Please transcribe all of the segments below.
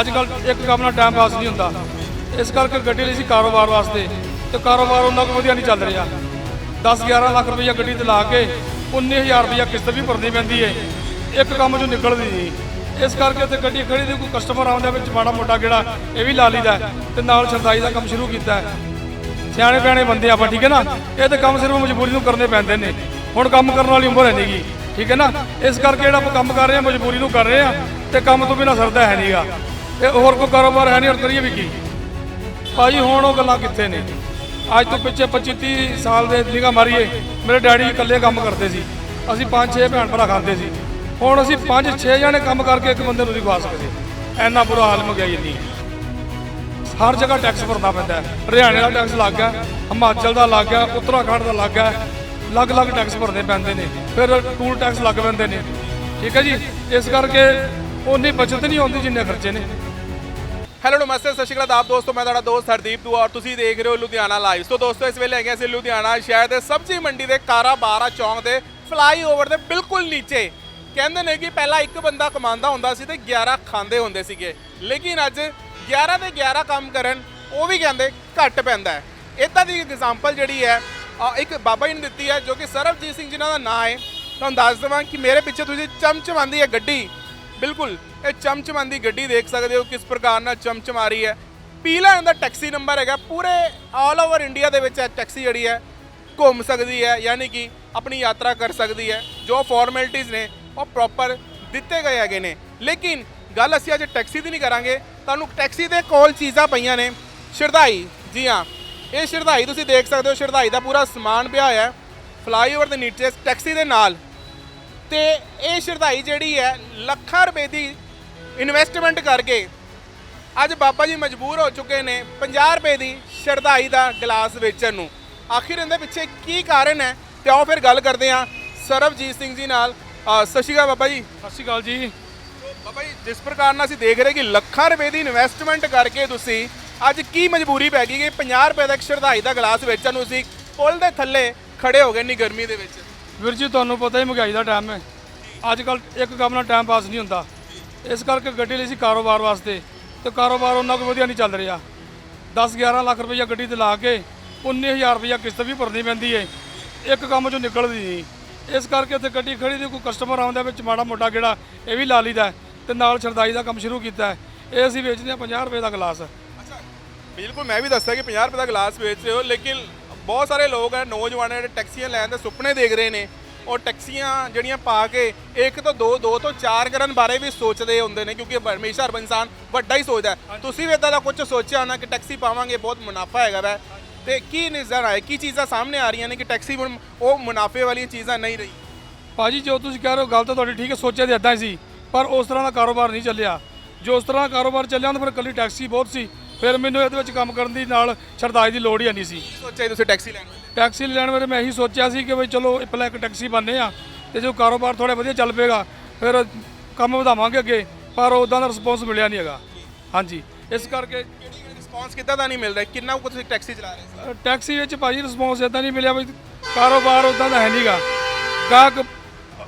ਅੱਜ ਕੱਲ ਇੱਕ ਕੰਮ ਨਾਲ ਟਾਈਮ ਪਾਸ ਨਹੀਂ ਹੁੰਦਾ। ਇਸ ਕਰਕੇ ਗੱਡੀ ਲਈ ਸੀ ਕਾਰੋਬਾਰ ਵਾਸਤੇ। ਤੇ ਕਾਰੋਬਾਰ ਉਹਨਾਂ ਕੋਲ ਵਧੀਆ ਨਹੀਂ ਚੱਲ ਰਿਹਾ। 10 11 ਲੱਖ ਰੁਪਈਆ ਗੱਡੀ ਤੇ ਲਾ ਕੇ 19000 ਰੁਪਈਆ ਕਿਸ਼ਤ ਵੀ ਭਰਨੀ ਪੈਂਦੀ ਏ। ਇੱਕ ਕੰਮ ਚੋਂ ਨਿਕਲਦੀ ਨਹੀਂ। ਇਸ ਕਰਕੇ ਤੇ ਗੱਡੀ ਖੜੀ ਦੀ ਕੋਈ ਕਸਟਮਰ ਆਉਂਦਾ ਵਿੱਚ ਮਾੜਾ ਮੋਟਾ ਜਿਹੜਾ ਇਹ ਵੀ ਲਾ ਲਈਦਾ। ਹੈ ਤੇ ਨਾਲ ਸਰਦਾਈ ਦਾ ਕੰਮ ਸ਼ੁਰੂ ਕੀਤਾ। ਹੈ ਸਿਆਣੇ ਪਿਆਣੇ ਬੰਦੇ ਆਪਾਂ, ਠੀਕ ਹੈ ਨਾ? ਇਹ ਤੇ ਕੰਮ ਸਿਰਫ ਮਜਬੂਰੀ ਨੂੰ ਕਰਨੇ ਪੈਂਦੇ ਨੇ। ਹੁਣ ਕੰਮ ਕਰਨ ਵਾਲੀ ਉਮਰ ਹੈ ਨਹੀਂਗੀ ਠੀਕ ਹੈ ਨਾ? ਇਸ ਕਰਕੇ ਜਿਹੜਾ ਆਪਾਂ ਕੰਮ ਕਰ ਰਹੇ ਹਾਂ, ਮਜਬੂਰੀ ਨੂੰ ਕਰ ਰਹੇ ਹਾਂ, ਤੇ ਕੰਮ ਤੋਂ ਬਿਨਾਂ ਸਰਦਾ ਹੈ ਨਹੀਂਗਾ ਇਹ ਹੋਰ ਕੋਈ ਕਾਰੋਬਾਰ ਹੈ ਨਹੀਂ ਔਰ ਕਰੀਏ ਵੀ ਕੀ? ਭਾਜੀ ਹੁਣ ਉਹ ਗੱਲਾਂ ਕਿੱਥੇ ਨੇ? ਅੱਜ ਤੋਂ ਪਿੱਛੇ 25 30 ਸਾਲ ਦੇ ਨਿਗਾ ਮਾਰੀਏ, ਮੇਰੇ ਡੈਡੀ ਇਕੱਲੇ ਕੰਮ ਕਰਦੇ ਸੀ। ਅਸੀਂ ਪੰਜ ਛੇ ਭੈਣ ਭਰਾ ਖਾਂਦੇ ਸੀ। ਹੁਣ ਅਸੀਂ ਪੰਜ ਛੇ ਜਣੇ ਕੰਮ ਕਰਕੇ ਇੱਕ ਬੰਦੇ ਨੂੰ ਨਹੀਂ ਸਕਦੇ। ਐਨਾ ਬੁਰਾ ਹਾਲ ਮਗਾਈ ਇੰਨੀ ਹਰ ਜਗ੍ਹਾ ਟੈਕਸ ਭਰਨਾ ਪੈਂਦਾ ਹਰਿਆਣੇ ਦਾ ਟੈਕਸ ਲੱਗ ਗਿਆ, ਹਿਮਾਚਲ ਦਾ ਲੱਗ ਗਿਆ, ਉੱਤਰਾਖੰਡ ਦਾ ਲੱਗ ਗਿਆ। ਅਲੱਗ-ਅਲੱਗ ਟੈਕਸ ਭਰਨੇ ਪੈਂਦੇ ਨੇ। ਫਿਰ ਟੂਲ ਟੈਕਸ ਲੱਗ ਪੈਂਦੇ ਨੇ। ਠੀਕ ਹੈ ਜੀ? ਇਸ ਕਰਕੇ ਉਨੀ ਬਚਤ ਨਹੀਂ ਹੁੰਦੀ ਜਿੰਨੇ ਖਰਚੇ ਨੇ। ਹੈਲੋ ਨਮਸਤੇ, ਸਤਿ ਸ਼੍ਰੀ ਅਕਾਲ ਆਪ ਦੋਸਤੋ, ਮੈਂ ਤੁਹਾਡਾ ਦੋਸਤ ਹਰਦੀਪ ਦੁਆ ਔਰ ਤੁਸੀਂ ਦੇਖ ਰਹੇ ਹੋ ਲੁਧਿਆਣਾ ਲਾਈਵ ਸੋ ਦੋਸਤੋ, ਇਸ ਵੇਲੇ ਹੈਗੇ ਅਸੀਂ ਲੁਧਿਆਣਾ ਸ਼ਹਿਰ ਦੇ ਸਬਜ਼ੀ ਮੰਡੀ ਦੇ ਕਾਰਾ ਬਾਰਾ ਚੌਂਕ ਦੇ ਫਲਾਈਓਵਰ ਦੇ ਬਿਲਕੁਲ ਨੀਚੇ। ਕਹਿੰਦੇ ਨੇ ਕਿ ਪਹਿਲਾਂ ਇੱਕ ਬੰਦਾ ਕਮਾਉਂਦਾ ਹੁੰਦਾ ਸੀ ਤੇ 11 ਖਾਂਦੇ ਹੁੰਦੇ ਸੀਗੇ। ਲੇਕਿਨ ਅੱਜ 11 ਦੇ 11 ਕੰਮ ਕਰਨ, ਉਹ ਵੀ ਕਹਿੰਦੇ ਘੱਟ ਪੈਂਦਾ ਹੈ। ਇਦਾਂ ਦੀ ਐਗਜ਼ਾਮਪਲ ਜਿਹੜੀ ਹੈ ਇੱਕ ਬਾਬਾ ਜੀ ਨੇ ਦਿੱਤੀ ਹੈ, ਜੋ ਕਿ ਸਰਬਜੀਤ ਸਿੰਘ ਜਿਨ੍ਹਾਂ ਦਾ ਨਾਂ ਹੈ। ਤੁਹਾਨੂੰ ਦੱਸ ਦੇਵਾਂ ਕਿ ਮੇਰੇ ਪਿੱਛੇ ਤੁਸੀਂ ਚਮਚਮਾਂਦੀ ਹੈ ਗੱਡੀ। ਬਿਲਕੁਲ, ਇਹ ਚਮਚਮਾਂਦੀ ਗੱਡੀ ਦੇਖ ਸਕਦੇ ਹੋ ਕਿਸ ਪ੍ਰਕਾਰ ਨਾਲ ਚਮਚਮਾ ਰਹੀ ਹੈ। ਪੀਲਾ ਇਹਦਾ ਟੈਕਸੀ ਨੰਬਰ ਹੈਗਾ, ਪੂਰੇ ਆਲ ਓਵਰ ਇੰਡੀਆ ਦੇ ਵਿੱਚ ਇਹ ਟੈਕਸੀ ਜਿਹੜੀ ਹੈ, ਘੁੰਮ ਸਕਦੀ ਹੈ, ਯਾਨੀ ਕਿ ਆਪਣੀ ਯਾਤਰਾ ਕਰ ਸਕਦੀ ਹੈ। ਜੋ ਫਾਰਮੈਲਿਟੀਆਂ ਨੇ, ਉਹ ਪ੍ਰੋਪਰ ਦਿੱਤੇ ਗਏ ਹੈਗੇ ਨੇ। ਲੇਕਿਨ ਗੱਲ ਅਸੀਂ ਅੱਜ ਟੈਕਸੀ ਦੀ ਨਹੀਂ ਕਰਾਂਗੇ। ਤੁਹਾਨੂੰ ਟੈਕਸੀ ਦੇ ਕੋਲ ਚੀਜ਼ਾਂ ਪਈਆਂ ਨੇ। ਸ਼ਰਧਾਈ, ਜੀ ਹਾਂ, ਇਹ ਸ਼ਰਧਾਈ ਤੁਸੀਂ ਦੇਖ ਸਕਦੇ ਹੋ, ਸ਼ਰਧਾਈ ਦਾ ਪੂਰਾ ਸਮਾਨ ਪਿਆ ਹੋਇਆ ਹੈ। ਫਲਾਈਓਵਰ ਦੇ ਨੀਚੇ, ਟੈਕਸੀ ਦੇ ਨਾਲ। ਤੇ ਇਹ ਸ਼ਰਧਾਈ ਜਿਹੜੀ ਹੈ ਲੱਖਾਂ ਰੁਪਏ ਦੀ ਇਨਵੈਸਟਮੈਂਟ ਕਰਕੇ ਅੱਜ ਬਾਬਾ ਜੀ ਮਜਬੂਰ ਹੋ ਚੁੱਕੇ ਨੇ 50 ਰੁਪਏ ਦੀ ਸ਼ਰਧਾਈ ਦਾ ਗਲਾਸ ਵੇਚਣ ਨੂੰ। ਆਖਿਰ ਇਹਦੇ ਪਿੱਛੇ ਕੀ ਕਾਰਨ ਹੈ? ਤੇ ਆਓ ਫਿਰ ਗੱਲ ਕਰਦੇ ਹਾਂ ਸਰਬਜੀਤ ਸਿੰਘ ਜੀ ਨਾਲ। ਅ, ਸਤਿ ਸ਼੍ਰੀ ਅਕਾਲ ਬਾਬਾ ਜੀ। ਸਤਿ ਸ਼੍ਰੀ ਅਕਾਲ ਜੀ। ਬਾਬਾ ਜੀ ਜਿਸ ਪ੍ਰਕਾਰ ਨਾਲ ਅਸੀਂ ਦੇਖ ਰਹੇ ਕਿ ਲੱਖਾਂ ਰੁਪਏ ਦੀ ਇਨਵੈਸਟਮੈਂਟ ਕਰਕੇ ਤੁਸੀਂ ਅੱਜ ਕੀ ਮਜਬੂਰੀ ਪੈ ਗਈ ਕਿ 50 ਰੁਪਏ ਦਾ ਇੱਕ ਸ਼ਰਧਾਈ ਦਾ ਗਲਾਸ ਵੇਚਣ ਨੂੰ ਤੁਸੀਂ ਪੁਲ ਦੇ ਥੱਲੇ ਖੜੇ ਹੋ ਗਏ ਇੰਨੀ ਗਰਮੀ ਦੇ ਵਿੱਚ। ਵੀਰ ਜੀ, ਤੁਹਾਨੂੰ ਪਤਾ ਹੀ ਮਹਿੰਗਾਈ ਦਾ ਟਾਈਮ ਹੈ। ਅੱਜ ਕੱਲ ਇੱਕ ਕੰਮ ਨਾਲ ਟਾਈਮ ਪਾਸ ਨਹੀਂ ਹੁੰਦਾ। ਇਸ ਕਰਕੇ ਗੱਡੀ ਲਈ ਸੀ ਕਾਰੋਬਾਰ ਵਾਸਤੇ। ਤੇ ਕਾਰੋਬਾਰ ਉਹਨਾਂ ਕੋਲ ਵਧੀਆ ਨਹੀਂ ਚੱਲ ਰਿਹਾ। 10 11 ਲੱਖ ਰੁਪਈਆ ਗੱਡੀ ਤੇ ਲਾ ਕੇ 19000 ਰੁਪਈਆ ਕਿਸ਼ਤ ਵੀ ਭਰਨੀ ਪੈਂਦੀ ਹੈ। ਇੱਕ ਕੰਮ ਚੋਂ ਨਿਕਲਦੀ ਨਹੀਂ। ਇਸ ਕਰਕੇ ਤੇ ਗੱਡੀ ਖੜੀ ਦੀ ਕੋਈ ਕਸਟਮਰ ਆਉਂਦਾ ਵਿੱਚ ਮਾੜਾ ਮੋਟਾ ਜਿਹੜਾ ਇਹ ਵੀ ਲਾ ਲਈਦਾ ਹੈ ਤੇ ਨਾਲ ਸਰਦਾਈ ਦਾ ਕੰਮ ਸ਼ੁਰੂ ਕੀਤਾ ਹੈ। ਇਹ ਅਸੀਂ ਵੇਚਦੇ ਹਾਂ 50 ਰੁਪਏ ਦਾ ਗਲਾਸ। ਬਿਲਕੁਲ ਮੈਂ ਵੀ ਦੱਸਿਆ ਕਿ 50 ਰੁਪਏ ਦਾ ਗਲਾਸ ਵੇਚ ਰਹੇ ਹੋ, ਲੇਕਿਨ ਬਹੁਤ ਸਾਰੇ ਲੋਕ ਹੈ ਨੌਜਵਾਨ ਜਿਹੜੇ ਟੈਕਸੀਆਂ ਲੈਣ ਦੇ ਸੁਪਨੇ ਦੇਖ ਰਹੇ ਨੇ। ਉਹ ਟੈਕਸੀਆਂ ਜਿਹੜੀਆਂ ਪਾ ਕੇ ਇੱਕ ਤੋਂ ਦੋ ਦੋ ਤੋਂ ਚਾਰ ਕਰਨ ਬਾਰੇ ਵੀ ਸੋਚਦੇ ਹੁੰਦੇ ਨੇ ਕਿਉਂਕਿ ਹਮੇਸ਼ਾ ਹਰ ਇਨਸਾਨ ਵੱਡਾ ਹੀ ਸੋਚਦਾ ਹੈ। ਤੁਸੀਂ ਵੀ ਇਦਾਂ ਦਾ ਕੁਝ ਸੋਚਿਆ ਹੋਣਾ ਕਿ ਟੈਕਸੀ ਪਾਵਾਂਗੇ ਬਹੁਤ ਮੁਨਾਫਾ ਹੈਗਾ ਵੈ। ਤੇ ਕੀ ਨਜ਼ਰ ਆਏ ਕੀ ਚੀਜ਼ਾਂ ਸਾਹਮਣੇ ਆ ਰਹੀਆਂ ਨੇ ਕਿ ਟੈਕਸੀ ਹੁਣ ਉਹ ਮੁਨਾਫੇ ਵਾਲੀਆਂ ਚੀਜ਼ਾਂ ਨਹੀਂ ਰਹੀ? ਭਾਜੀ ਜੋ ਤੁਸੀਂ ਕਹਿ ਰਹੇ ਹੋ ਗੱਲ ਤਾਂ ਤੁਹਾਡੀ ਠੀਕ ਹੈ ਸੋਚਿਆ ਤੇ ਇਦਾਂ ਹੀ ਸੀ ਪਰ ਉਸ ਤਰ੍ਹਾਂ ਦਾ ਕਾਰੋਬਾਰ ਨਹੀਂ ਚੱਲਿਆ। ਜੋ ਉਸ ਤਰ੍ਹਾਂ ਦਾ ਕਾਰੋਬਾਰ ਚੱਲਿਆ ਤਾਂ ਫਿਰ ਇਕੱਲੀ ਟੈਕਸੀ ਬਹੁਤ ਸੀ। ਫਿਰ ਮੈਨੂੰ ਇਹਦੇ ਵਿੱਚ ਕੰਮ ਕਰਨ ਦੀ ਨਾਲ ਸਰਦਾਈ ਦੀ ਲੋੜ ਹੀ ਨਹੀਂ ਸੀ। ਸੋਚਿਆ ਤੁਸੀਂ ਟੈਕਸੀ ਲੈਣ ਟੈਕਸੀ ਲੈਣ ਵੇਲੇ ਮੈਂ ਇਹੀ ਸੋਚਿਆ ਸੀ ਕਿ ਬਈ ਚਲੋ ਇਹ ਪਹਿਲਾਂ ਇੱਕ ਟੈਕਸੀ ਬਣਨੇ ਆ ਤੇ ਜੋ ਕਾਰੋਬਾਰ ਥੋੜਾ ਵਧੀਆ ਚੱਲ ਪਏਗਾ ਫਿਰ ਕੰਮ ਵਧਾਵਾਂਗੇ ਅੱਗੇ ਪਰ ਉਦਾਂ ਦਾ ਰਿਸਪੌਂਸ ਮਿਲਿਆ ਨਹੀਂ ਹੈਗਾ। ਹਾਂਜੀ। ਇਸ ਕਰਕੇ ਰਿਸਪੌਂਸ ਕਿੱਦਾਂ ਦਾ ਨਹੀਂ ਮਿਲ ਰਿਹਾ ਕਿੰਨਾ ਕੁ ਤੁਸੀਂ ਟੈਕਸੀ ਚਲਾ ਰਹੇ ਸੀ? ਟੈਕਸੀ ਵਿੱਚ ਭਾਜੀ ਰਿਸਪੌਂਸ ਇਦਾਂ ਨਹੀਂ ਮਿਲਿਆ ਬਈ ਕਾਰੋਬਾਰ ਉਦਾਂ ਦਾ ਹੈ ਨਹੀਂਗਾ ਗਾਹਕ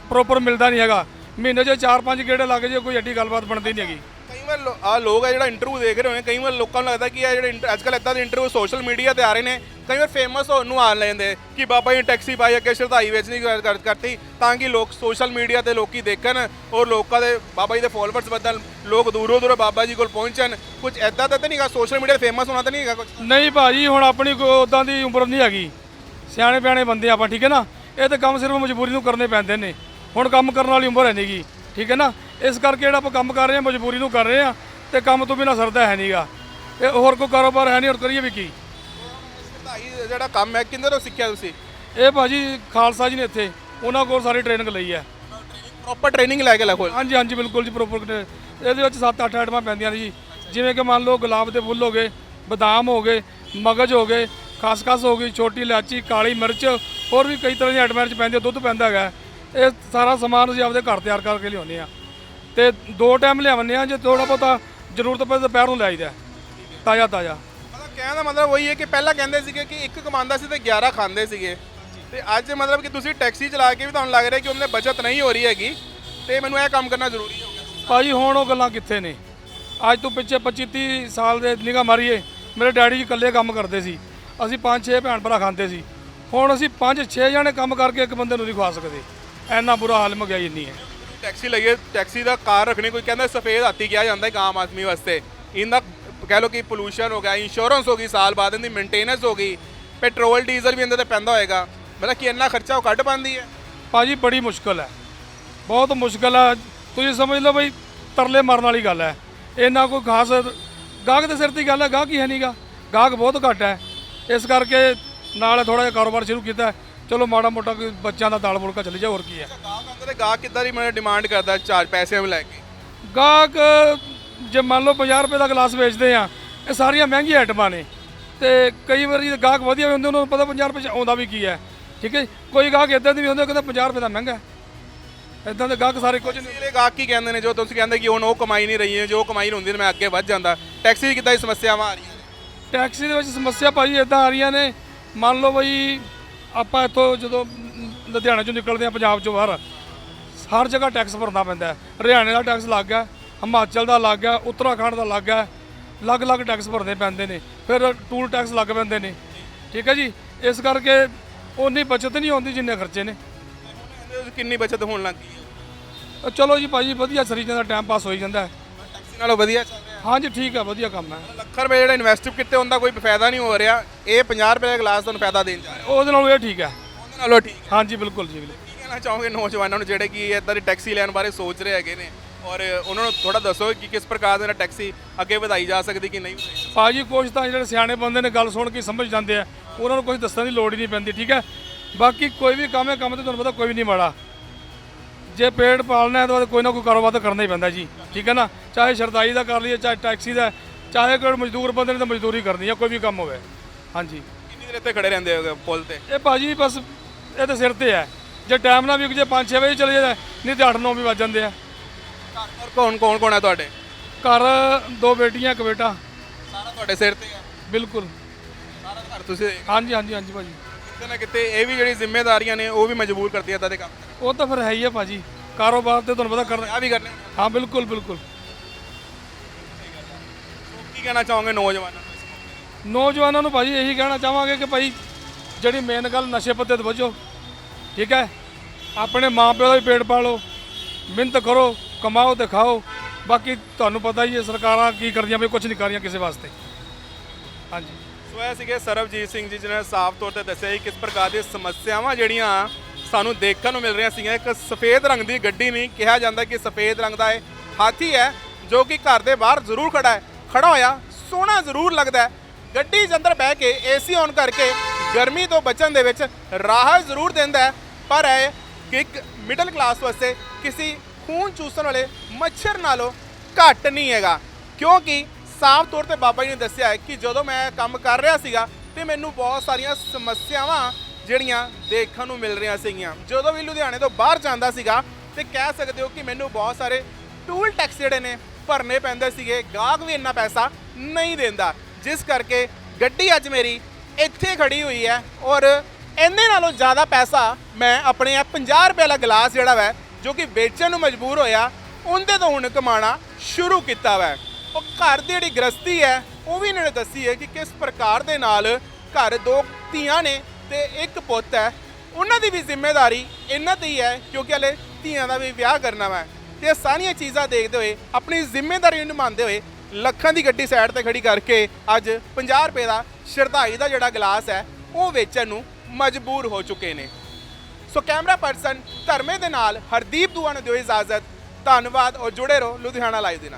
ਪ੍ਰੋਪਰ ਮਿਲਦਾ ਨਹੀਂ ਹੈਗਾ। ਮਹੀਨੇ 'ਚ 4-5 ਗੇੜੇ ਲੱਗ ਜੇ ਕੋਈ ਐਡੀ ਗੱਲਬਾਤ ਬਣਦੀ ਨਹੀਂ ਹੈਗੀ। ਵਾਰ ਆ ਲੋਕ ਆ ਜਿਹੜਾ ਇੰਟਰਵਿਊ ਦੇਖ ਰਹੇ ਹੋਣੇ, ਕਈ ਵਾਰ ਲੋਕਾਂ ਨੂੰ ਲੱਗਦਾ ਕਿ ਇਹ ਜਿਹੜੇ ਅੱਜ ਕੱਲ੍ਹ ਇਦਾਂ ਦੇ ਇੰਟਰਵਿਊ ਸੋਸ਼ਲ ਮੀਡੀਆ ਤੇ ਆ ਰਹੇ ਨੇ, ਕਈ ਵਾਰ ਫੇਮਸ ਹੋਣ ਨੂੰ ਆ ਲੈਂਦੇ ਕਿ ਬਾਬਾ ਜੀ ਨੇ ਟੈਕਸੀ ਪਾਈ ਕੇ ਸ਼ਰਧਾਈ ਵੇਚਣੀ ਕਰ- ਕਰ- ਕਰਤੀ, ਤਾਂ ਕਿ ਲੋਕ ਸੋਸ਼ਲ ਮੀਡੀਆ ਤੇ ਲੋਕੀ ਦੇਖਣ ਔਰ ਲੋਕਾਂ ਦੇ ਬਾਬਾ ਜੀ ਦੇ ਫੋਲੋਅਰਸ ਬਦਲ ਲੋਕ ਦੂਰੋਂ ਦੂਰੋਂ ਬਾਬਾ ਜੀ ਕੋਲ ਪਹੁੰਚਣ। ਕੁਝ ਐਦਾਂ ਦਾ ਤਾਂ ਨਹੀਂਗਾ ਸੋਸ਼ਲ ਮੀਡੀਆ ਤੇ ਫੇਮਸ ਹੋਣਾ ਤਾਂ ਨਹੀਂ ਹੈਗਾ ਕੁਝ? ਨਹੀਂ ਭਾਜੀ, ਹੁਣ ਆਪਣੀ ਕੋਈ ਉਦਾਂ ਦੀ ਉਮਰ ਨਹੀਂ ਹੈਗੀ। ਸਿਆਣੇ ਪਿਆਣੇ ਬੰਦੇ ਆਪਾਂ, ਠੀਕ ਹੈ ਨਾ? ਇਹ ਤਾਂ ਕੰਮ ਸਿਰਫ ਮਜਬੂਰੀ ਨੂੰ ਕਰਨੇ ਪੈਂਦੇ ਨੇ। ਹੁਣ ਕੰਮ ਕਰਨ ਵਾਲੀ ਉਮਰ ਹੈ ਨਹੀਂਗੀ ਠੀਕ ਹੈ ਨਾ? ਇਸ ਕਰਕੇ ਜਿਹੜਾ ਆਪਾਂ ਕੰਮ ਕਰ ਰਹੇ ਹਾਂ ਮਜਬੂਰੀ ਨੂੰ ਕਰ ਰਹੇ ਹਾਂ ਤੇ ਕੰਮ ਤੋਂ ਬਿਨਾਂ ਸਰਦਾ ਹੈ ਨਹੀਂਗਾ ਇਹ ਹੋਰ ਕੋਈ ਕਾਰੋਬਾਰ ਹੈ ਨਹੀਂ ਹੋਰ ਕਰੀਏ ਵੀ ਕੀ? ਜਿਹੜਾ ਕੰਮ ਹੈ ਕਿੰਨੇ ਤੋਂ ਸਿੱਖਿਆ ਤੁਸੀਂ? ਇਹ ਭਾਜੀ ਖਾਲਸਾ ਜੀ ਨੇ ਇੱਥੇ ਉਹਨਾਂ ਕੋਲ ਸਾਰੀ ਟ੍ਰੇਨਿੰਗ ਲਈ ਹੈ। ਪ੍ਰੋਪਰ ਟ੍ਰੇਨਿੰਗ ਲੈ ਕੇ ਲਖੋ ਹਾਂਜੀ ਹਾਂਜੀ ਬਿਲਕੁਲ ਜੀ ਪ੍ਰੋਪਰ ਇਹਦੇ ਵਿੱਚ 7-8 ਆਈਟਮਾਂ ਪੈਂਦੀਆਂ ਨੇ ਜੀ। ਜਿਵੇਂ ਕਿ ਮੰਨ ਲਓ ਗੁਲਾਬ ਦੇ ਫੁੱਲ ਹੋ ਗਏ ਬਦਾਮ ਹੋ ਗਏ ਮਗਜ ਹੋ ਗਏ ਖਸਖਸ ਹੋ ਗਈ ਛੋਟੀ ਇਲਾਚੀ ਕਾਲੀ ਮਿਰਚ ਹੋਰ ਵੀ ਕਈ ਤਰ੍ਹਾਂ ਦੀਆਂ ਆਈਟਮਾਂ 'ਚ ਪੈਂਦੀਆਂ ਦੁੱਧ ਪੈਂਦਾ ਹੈਗਾ। ਇਹ ਸਾਰਾ ਸਮਾਨ ਅਸੀਂ ਆਪਦੇ ਘਰ ਤਿਆਰ ਕਰਕੇ ਲਿਆਉਂਦੇ ਆ ਤੇ ਦੋ ਟਾਈਮ ਲਿਆਉਂਦੇ ਆ ਜੇ ਥੋੜਾ ਬਹੁਤਾ ਜ਼ਰੂਰਤ ਪਵੇ ਤਾਂ ਦੁਪਹਿਰ ਨੂੰ ਲਿਆਈਦਾ ਤਾਜ਼ਾ ਤਾਜ਼ਾ। ਮਤਲਬ ਕਹਿਣ ਦਾ ਮਤਲਬ ਉਹੀ ਹੈ ਕਿ ਪਹਿਲਾਂ ਕਹਿੰਦੇ ਸੀਗੇ ਕਿ ਇੱਕ ਕਮਾਉਂਦਾ ਸੀ ਤੇ 11 ਖਾਂਦੇ ਸੀਗੇ। ਤੇ ਅੱਜ ਮਤਲਬ ਕਿ ਤੁਸੀਂ ਟੈਕਸੀ ਚਲਾ ਕੇ ਵੀ ਤੁਹਾਨੂੰ ਲੱਗ ਰਿਹਾ ਕਿ ਉਹਨੇ ਬਚਤ ਨਹੀਂ ਹੋ ਰਹੀ ਹੈਗੀ ਤੇ ਮੈਨੂੰ ਇਹ ਕੰਮ ਕਰਨਾ ਜ਼ਰੂਰੀ ਹੋ ਗਿਆ। ਭਾਜੀ ਹੁਣ ਉਹ ਗੱਲਾਂ ਕਿੱਥੇ ਨੇ? ਅੱਜ ਤੋਂ ਪਿੱਛੇ 25 30 ਸਾਲ ਦੇ ਨਿਗਾਹ ਮਾਰੀਏ ਮੇਰੇ ਡੈਡੀ ਜੀ ਇਕੱਲੇ ਕੰਮ ਕਰਦੇ ਸੀ। ਅਸੀਂ ਪੰਜ ਛੇ ਭੈਣ ਭਰਾ ਖਾਂਦੇ ਸੀ। ਹੁਣ ਅਸੀਂ ਪੰਜ ਛੇ ਜਣੇ ਕੰਮ ਕਰਕੇ ਇੱਕ ਬੰਦੇ ਨੂੰ ਨਹੀਂ ਖਵਾ ਸਕਦੇ। ਇੰਨਾ ਬੁਰਾ ਹਾਲ ਮਹਿੰਗਾਈ ਇੰਨੀ ਹੈ। ਟੈਕਸੀ ਲਈਏ ਟੈਕਸੀ ਦਾ ਕਾਰ ਰੱਖਣੀ, ਕੋਈ ਕਹਿੰਦਾ ਸਫੇਦ ਹਾਥੀ ਕਿਹਾ ਜਾਂਦਾ ਇੱਕ ਆਮ ਆਦਮੀ ਵਾਸਤੇ। ਇਹਦਾ ਕਹਿ ਲਓ ਕਿ ਪੋਲੂਸ਼ਨ ਹੋ ਗਿਆ ਇੰਸ਼ੋਰੈਂਸ ਹੋ ਗਈ, ਸਾਲ ਬਾਅਦ ਇਹਦੀ ਮੇਨਟੇਨੈਂਸ ਹੋ ਗਈ ਪੈਟਰੋਲ ਡੀਜ਼ਲ ਵੀ ਇਹਦੇ ਤੇ ਪੈਂਦਾ ਹੋਏਗਾ। ਮਤਲਬ ਕਿ ਇੰਨਾ ਖਰਚਾ ਉਹ ਕੱਢ ਪਾਉਂਦੀ ਹੈ। ਭਾਜੀ, ਬੜੀ ਮੁਸ਼ਕਲ ਹੈ। ਬਹੁਤ ਮੁਸ਼ਕਲ ਆ। ਤੁਸੀਂ ਸਮਝ ਲਓ ਬਈ, ਤਰਲੇ ਮਾਰਨ ਵਾਲੀ ਗੱਲ ਹੈ। ਇੰਨਾ ਕੋਈ ਖਾਸ ਗਾਹਕ ਦੇ ਸਿਰ ਦੀ ਗੱਲ ਹੈ, ਗਾਹਕ ਹੀ ਹੈ ਨਹੀਂਗਾ ਗਾਹਕ ਬਹੁਤ ਘੱਟ ਹੈ। ਇਸ ਕਰਕੇ ਨਾਲ ਥੋੜਾ ਜਿਹਾ ਕਾਰੋਬਾਰ ਸ਼ੁਰੂ ਕੀਤਾ ਚਲੋ ਮਾੜਾ ਮੋਟਾ ਕੋਈ ਬੱਚਿਆਂ ਦਾ ਦਾਲ ਮੁਲਕਾ ਚੱਲ ਜਾ ਹੋਰ ਕੀ ਹੈ। ਆਉਂਦਾ ਤੇ ਗਾਹਕ ਕਿੱਦਾਂ ਦੀ ਮਤਲਬ ਡਿਮਾਂਡ ਕਰਦਾ ਚਾਰ ਪੈਸੇ ਨੂੰ ਲੈ ਕੇ? ਗਾਹਕ ਜੇ ਮੰਨ ਲਓ 50 ਰੁਪਏ ਦਾ ਗਲਾਸ ਵੇਚਦੇ ਆ ਇਹ ਸਾਰੀਆਂ ਮਹਿੰਗੀਆਂ ਆਈਟਮਾਂ ਨੇ। ਤੇ ਕਈ ਵਾਰੀ ਗਾਹਕ ਵਧੀਆ ਵੀ ਹੁੰਦੇ ਉਹਨਾਂ ਨੂੰ ਪਤਾ 50 ਰੁਪਏ ਚ ਆਉਂਦਾ ਵੀ ਕੀ ਹੈ। ਠੀਕ ਹੈ? ਕੋਈ ਗਾਹਕ ਇਦਾਂ ਦੇ ਵੀ ਹੁੰਦੇ ਕਹਿੰਦਾ 50 ਰੁਪਏ ਦਾ ਮਹਿੰਗਾ ਇਦਾਂ ਦੇ ਗਾਹਕ ਸਾਰੇ ਕੁਝ ਨਹੀਂ। ਗਾਹਕ ਕੀ ਕਹਿੰਦੇ ਨੇ ਜੋ ਤੁਸੀਂ ਕਹਿੰਦੇ ਕਿ ਹੁਣ ਉਹ ਕਮਾਈ ਨਹੀਂ ਰਹੀ ਹੈ ਜੋ ਕਮਾਈ ਹੁੰਦੀ ਹੈ ਮੈਂ ਅੱਗੇ ਵੱਧ ਜਾਂਦਾ। ਟੈਕਸੀ ਦੀ ਕਿੱਦਾਂ ਦੀ ਸਮੱਸਿਆਵਾਂ ਆ ਰਹੀਆਂ ਨੇ? ਟੈਕਸੀ ਦੇ ਵਿੱਚ ਸਮੱਸਿਆ ਭਾਜੀ ਇਦਾਂ ਆ ਰਹੀਆਂ ਨੇ ਮੰਨ ਲਓ ਬਈ ਆਪਾਂ ਇੱਥੋਂ ਜਦੋਂ ਲੁਧਿਆਣੇ ਚੋਂ ਨਿਕਲਦੇ ਆ ਪੰਜਾਬ ਚੋਂ ਬਾਹਰ ਹਰ ਜਗ੍ਹਾ ਟੈਕਸ ਭਰਨਾ ਪੈਂਦਾ ਹੈ। ਹਰਿਆਣੇ ਦਾ ਟੈਕਸ ਲੱਗ ਗਿਆ ਹਿਮਾਚਲ ਦਾ ਲੱਗ ਗਿਆ ਉੱਤਰਾਖੰਡ ਦਾ ਲੱਗ ਗਿਆ ਅਲੱਗ-ਅਲੱਗ ਟੈਕਸ ਭਰਨੇ ਪੈਂਦੇ ਨੇ। ਫਿਰ ਟੂਲ ਟੈਕਸ ਲੱਗ ਪੈਂਦੇ ਨੇ। ਠੀਕ ਹੈ ਜੀ? ਇਸ ਕਰਕੇ ਉਨੀ ਬਚਤ ਨਹੀਂ ਹੁੰਦੀ ਜਿੰਨੇ ਖਰਚੇ ਨੇ। ਕਿੰਨੀ ਬਚਤ ਹੋਣ ਲੱਗ ਗਈ ਹੈ? ਚਲੋ ਜੀ ਭਾਜੀ ਵਧੀਆ ਸਰੀ ਜਾਂਦਾ ਟਾਈਮ ਪਾਸ ਹੋਈ ਜਾਂਦਾ ਹੈ। ਟੈਕਸੀ ਨਾਲੋਂ ਵਧੀਆ ਚੱਲ ਰਿਹਾ। ਹਾਂਜੀ ਠੀਕ ਹੈ ਵਧੀਆ ਕੰਮ ਹੈ। ਲੱਖਾਂ ਰੁਪਏ ਜਿਹੜਾ ਇਨਵੈਸਟ ਕੀਤੇ ਹੁੰਦਾ ਕੋਈ ਫਾਇਦਾ ਨਹੀਂ ਹੋ ਰਿਹਾ। ਇਹ 50 ਰੁਪਏ ਦਾ ਗਲਾਸ ਤੁਹਾਨੂੰ ਫਾਇਦਾ ਦੇਣ ਜਾ ਰਿਹਾ। ਉਹਦੇ ਨਾਲੋਂ ਇਹ ਠੀਕ ਹੈ। ਉਹਦੇ ਨਾਲੋਂ ਠੀਕ ਹਾਂਜੀ ਬਿਲਕੁਲ ਜੀ ਬਿਲਕੁਲ। ਕਹਿਣਾ ਚਾਹੋਗੇ ਨੌਜਵਾਨਾਂ ਨੂੰ ਜਿਹੜੇ ਕਿ ਇਦਾਂ ਦੀ ਟੈਕਸੀ ਲੈਣ ਬਾਰੇ ਸੋਚ ਰਹੇ ਹੈਗੇ ਨੇ? ਔਰ ਉਹਨਾਂ ਨੂੰ ਥੋੜਾ ਦੱਸੋ ਕਿ ਕਿਸ ਪ੍ਰਕਾਰ ਦੇ ਨਾਲ ਟੈਕਸੀ ਅੱਗੇ ਵਧਾਈ ਜਾ ਸਕਦੀ ਕਿ ਨਹੀਂ ਭਾਜੀ ਕੁਛ ਤਾਂ ਜਿਹੜੇ ਸਿਆਣੇ ਬੰਦੇ ਨੇ ਗੱਲ ਸੁਣ ਕੇ ਸਮਝ ਜਾਂਦੇ ਆ। ਉਹਨਾਂ ਨੂੰ ਕੁਝ ਦੱਸਣ ਦੀ ਲੋੜ ਹੀ ਨਹੀਂ ਪੈਂਦੀ ਠੀਕ ਹੈ? ਬਾਕੀ ਕੋਈ ਵੀ ਕੰਮ ਹੈ ਕੰਮ ਤੇ ਤੁਹਾਨੂੰ ਪਤਾ ਕੋਈ ਵੀ ਨਹੀਂ ਮਾੜਾ। ਜੇ ਪੇਟ ਪਾਲਣਾ ਹੈ ਤਾਂ ਕੋਈ ਨਾ ਕੋਈ ਕਾਰੋਬਾਰ ਤਾਂ ਕਰਨਾ ਹੀ ਪੈਂਦਾ ਜੀ ਠੀਕ ਹੈ ਨਾ? ਚਾਹੇ ਸ਼ਰਦਾਈ ਦਾ ਕਰ ਲਈਏ ਚਾਹੇ ਟੈਕਸੀ ਦਾ ਚਾਹੇ ਕੋਈ ਮਜ਼ਦੂਰ ਬੰਦੇ ਨੇ ਤਾਂ ਮਜ਼ਦੂਰੀ ਕਰਨੀ ਹੈ ਕੋਈ ਵੀ ਕੰਮ ਹੋਵੇ। ਹਾਂਜੀ। ਕਿੰਨੀ ਦੇਰ ਇੱਥੇ ਖੜੇ ਰਹਿੰਦੇ ਹੋਗੇ ਪੁਲ ਤੇ? ਇਹ ਭਾਜੀ ਬਸ ਇਹ ਤਾਂ ਸਿਰ ਤੇ ਹੈ। ਜੇ ਟਾਈਮ ਨਾਲ ਵੀ ਜੇ 5-6 ਵਜੇ ਚਲੇ ਜਾਏ ਨਹੀਂ ਤੇ 8-9 ਵੀ ਵੱਜ ਜਾਂਦੇ ਆ। ਘਰ ਕੌਣ ਕੌਣ ਕੌਣ ਹੈ ਤੁਹਾਡੇ? ਘਰ ਦੋ ਬੇਟੀਆਂ ਇੱਕ ਬੇਟਾ। ਸਾਰਾ ਤੁਹਾਡੇ ਸਿਰ ਤੇ ਹੈ ਬਿਲਕੁਲ। ਸਾਰਾ ਘਰ ਤੁਸੀਂ? ਹਾਂਜੀ ਹਾਂਜੀ ਹਾਂਜੀ ਭਾਜੀ। ਕਿਤੇ ਨਾ ਕਿਤੇ ਇਹ ਵੀ ਜਿਹੜੀ ਜ਼ਿੰਮੇਵਾਰੀਆਂ ਨੇ ਉਹ ਵੀ ਮਜਬੂਰ ਕਰਦੀਆਂ ਇਦਾਂ ਦੇ ਕੰਮ ਉਹ ਤਾਂ ਫਿਰ ਹੈ ਹੀ ਹੈ ਭਾਜੀ। ਕਾਰੋਬਾਰ ਤੇ ਤੁਹਾਨੂੰ ਪਤਾ ਕਰਨਾ ਆ ਵੀ ਕਰਨੇ ਹਾਂ ਬਿਲਕੁਲ ਬਿਲਕੁਲ। ਕੀ ਕਹਿਣਾ ਚਾਹੋਗੇ ਨੌਜਵਾਨਾਂ ਨੂੰ ਨੌਜਵਾਨਾਂ ਨੂੰ ਭਾਜੀ ਇਹੀ ਕਹਿਣਾ ਚਾਹਾਂਗੇ ਕਿ ਭਾਈ ਜਿਹੜੀ ਮੇਨ ਗੱਲ ਨਸ਼ੇ ਪੱਤੇ ਤੋਂ ਬਚੋ ਠੀਕ ਹੈ? ਆਪਣੇ ਮਾਪਿਆਂ ਦਾ ਵੀ ਪੇਟ ਪਾਲੋ, ਮਿਹਨਤ ਕਰੋ, ਕਮਾਓ ਤੇ ਖਾਓ। ਬਾਕੀ ਤੁਹਾਨੂੰ ਪਤਾ ਹੀ ਹੈ, ਸਰਕਾਰਾਂ ਕੀ ਕਰਦੀਆਂ ਵੀ ਕੁਝ ਨਹੀਂ ਕਰ ਰਹੀਆਂ ਕਿਸੇ ਵਾਸਤੇ। ਹਾਂਜੀ। ਸੋ ਇਹ ਸੀਗੇ ਸਰਬਜੀਤ ਸਿੰਘ ਜੀ, ਜਿਹਨੇ ਸਾਫ਼ ਤੌਰ ਤੇ ਦੱਸਿਆ ਸੀ ਕਿਸ ਪ੍ਰਕਾਰ ਦੀਆਂ ਸਮੱਸਿਆਵਾਂ ਜਿਹੜੀਆਂ ਸਾਨੂੰ ਦੇਖਣ ਨੂੰ ਮਿਲ ਰਹੀਆਂ ਸੀਗੀਆਂ। ਇੱਕ ਸਫੇਦ ਰੰਗ ਦੀ ਗੱਡੀ ਨਹੀਂ ਕਿਹਾ ਜਾਂਦਾ ਕਿ ਸਫੇਦ ਰੰਗ ਦਾ ਇਹ ਹਾਥੀ ਹੈ, ਜੋ ਕਿ ਘਰ ਦੇ ਬਾਹਰ ਜ਼ਰੂਰ ਖੜਾ ਹੈ, ਖੜਾ ਹੋਇਆ, ਸੋਹਣਾ ਜ਼ਰੂਰ ਲੱਗਦਾ ਹੈ। ਗੱਡੀ ਦੇ ਅੰਦਰ ਬਹਿ ਕੇ ਏਸੀ ਔਨ ਕਰਕੇ ਗਰਮੀ ਤੋਂ ਬਚਣ ਦੇ ਵਿੱਚ ਰਾਹਤ ਜ਼ਰੂਰ ਦਿੰਦਾ ਹੈ। ਪਰ ਇਹ ਕਿ ਇੱਕ ਮਿਡਲ ਕਲਾਸ ਵਾਸਤੇ ਕਿਸੇ ਖੂਨ ਚੂਸਣ ਵਾਲੇ ਮੱਛਰ ਨਾਲੋਂ ਘੱਟ ਨਹੀਂ ਹੈਗਾ। ਕਿਉਂਕਿ ਸਾਫ਼ ਤੌਰ ਤੇ ਬਾਬਾ ਜੀ ਨੇ ਦੱਸਿਆ ਹੈ ਕਿ ਜਦੋਂ ਮੈਂ ਕੰਮ ਕਰ ਰਿਹਾ ਸੀਗਾ ਤੇ ਮੈਨੂੰ ਬਹੁਤ ਸਾਰੀਆਂ ਸਮੱਸਿਆਵਾਂ ਜਿਹੜੀਆਂ ਦੇਖਣ ਨੂੰ ਮਿਲ ਰਹੀਆਂ ਸੀਗੀਆਂ। ਜਦੋਂ ਵੀ ਲੁਧਿਆਣੇ ਤੋਂ ਬਾਹਰ ਜਾਂਦਾ ਸੀਗਾ ਤੇ ਕਹਿ ਸਕਦੇ ਹੋ ਕਿ ਮੈਨੂੰ ਬਹੁਤ ਸਾਰੇ ਟੂਲ ਟੈਕਸ ਜਿਹੜੇ ਨੇ ਭਰਨੇ ਪੈਂਦੇ ਸੀਗੇ, ਗਾਹਕ ਵੀ ਇੰਨਾ ਪੈਸਾ ਨਹੀਂ ਦਿੰਦਾ। ਜਿਸ ਕਰਕੇ ਗੱਡੀ ਅੱਜ ਮੇਰੀ ਇੱਥੇ ਖੜੀ ਹੋਈ ਹੈ ਔਰ ਇੰਨੇ ਨਾਲੋਂ ਜ਼ਿਆਦਾ ਪੈਸਾ ਮੈਂ ਆਪਣੇ ਆ 50 ਰੁਪਏ ਵਾਲਾ ਗਲਾਸ ਜਿਹੜਾ ਵੈ, ਜੋ ਕਿ ਵੇਚਣ ਨੂੰ ਮਜਬੂਰ ਹੋਇਆ, ਉਹਦੇ ਤੋਂ ਹੁਣ ਕਮਾਣਾ ਸ਼ੁਰੂ ਕੀਤਾ ਵੈ। ਉਹ ਘਰ ਦੀ ਜਿਹੜੀ ਗ੍ਰਸਤੀ ਹੈ, ਉਹ ਵੀ ਇਹਨਾਂ ਨੇ ਦੱਸੀ ਹੈ ਕਿ ਕਿਸ ਪ੍ਰਕਾਰ ਦੇ ਨਾਲ ਘਰ ਦੋ ਧੀਆਂ ਨੇ ਤੇ ਇੱਕ ਪੁੱਤ ਹੈ। ਉਹਨਾਂ ਦੀ ਵੀ ਜ਼ਿੰਮੇਵਾਰੀ ਇਹਨਾਂ ਤੇ ਹੀ ਹੈ, ਕਿਉਂਕਿ ਹਲੇ ਧੀਆਂ ਦਾ ਵੀ ਵਿਆਹ ਕਰਨਾ ਵਾ। ਤੇ ਇਹ ਸਾਰੀਆਂ ਚੀਜ਼ਾਂ ਦੇਖਦੇ ਹੋਏ, ਆਪਣੀ ਜ਼ਿੰਮੇਵਾਰੀ ਨੂੰ ਨਿਭਾਉਂਦੇ ਹੋਏ ਲੱਖਾਂ ਦੀ ਗੱਡੀ ਸਾਈਡ ਤੇ ਖੜੀ ਕਰਕੇ ਅੱਜ 50 ਰੁਪਏ ਦਾ ਸ਼ਰਧਾਈ ਦਾ ਜਿਹੜਾ ਗਲਾਸ ਹੈ, ਉਹ ਵੇਚਣ ਨੂੰ ਮਜਬੂਰ ਹੋ ਚੁੱਕੇ ਨੇ। ਸੋ ਕੈਮਰਾ ਪਰਸਨ ਧਰਮੇ ਦੇ ਨਾਲ ਹਰਦੀਪ ਦੂਆ ਨੂੰ ਦਿਓ ਇਜਾਜ਼ਤ। ਧੰਨਵਾਦ ਔਰ ਜੁੜੇ ਰਹੋ ਲੁਧਿਆਣਾ ਲਾਈਵ ਦੇ ਨਾਲ।